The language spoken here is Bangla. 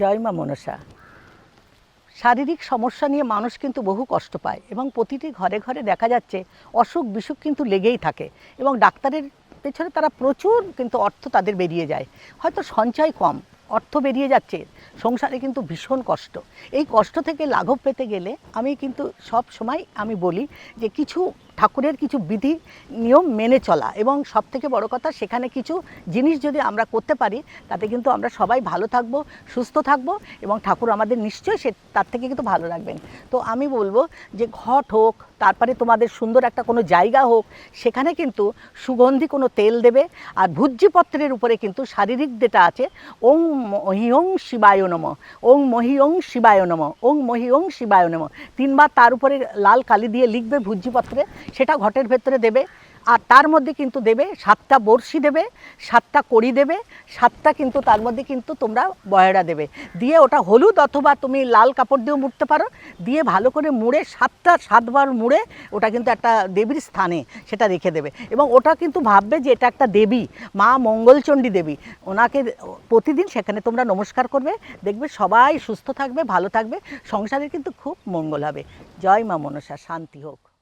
জয় মা মনসা। শারীরিক সমস্যা নিয়ে মানুষ কিন্তু বহু কষ্ট পায় এবং প্রতিটি ঘরে ঘরে দেখা যাচ্ছে অসুখ বিসুখ কিন্তু লেগেই থাকে এবং ডাক্তারের পেছনে তারা প্রচুর কিন্তু অর্থ তাদের বেরিয়ে যায়। হয়তো সঞ্চয় কম অর্থ বেরিয়ে যাচ্ছে, সংসারে কিন্তু ভীষণ কষ্ট। এই কষ্ট থেকে লাঘব পেতে গেলে আমি কিন্তু সব সময় আমি বলি যে কিছু ঠাকুরের কিছু বিধি, নিয়ম মেনে চলা এবং সব থেকে বড় কথা সেখানে কিছু জিনিস যদি আমরা করতে পারি, তাতে কিন্তু আমরা সবাই ভালো থাকব, সুস্থ থাকব এবং ঠাকুর আমাদের নিশ্চয়ই সে, তার থেকে কিন্তু ভালো রাখবেন। তো আমি বলব যে ঘট হোক, তারপরে তোমাদের সুন্দর একটা কোনো জায়গা হোক, সেখানে কিন্তু সুগন্ধি কোনো তেল দেবে আর ভুজ্যপত্রের উপরে কিন্তু শারীরিক যেটা আছে ওং শিবায় নম। ওং মহি ওং শিবায় নম। ওং মহি ওং শিবায় নম। তিনবার তার উপরে লাল কালি দিয়ে লিখবে ভুজিপত্রে। সেটা ঘটের ভেতরে দেবে। আর তার মধ্যে কিন্তু দেবে সাতটা বড়শি দেবে, সাতটা কড়ি দেবে, সাতটা কিন্তু তার মধ্যে কিন্তু তোমরা বয়রা দেবে। দিয়ে ওটা হলুদ অথবা তুমি লাল কাপড় দিয়েও মুড়তে পারো। দিয়ে ভালো করে মুড়ে সাতটা, সাতবার মুড়ে ওটা কিন্তু একটা দেবীর স্থানে সেটা রেখে দেবে। এবং ওটা কিন্তু ভাববে যে এটা একটা দেবী, মা মঙ্গলচণ্ডী দেবী। ওনাকে প্রতিদিন সেখানে তোমরা নমস্কার করবে, দেখবে সবাই সুস্থ থাকবে, ভালো থাকবে, সংসারে কিন্তু খুব মঙ্গল হবে। জয় মা মনসা, শান্তি হোক।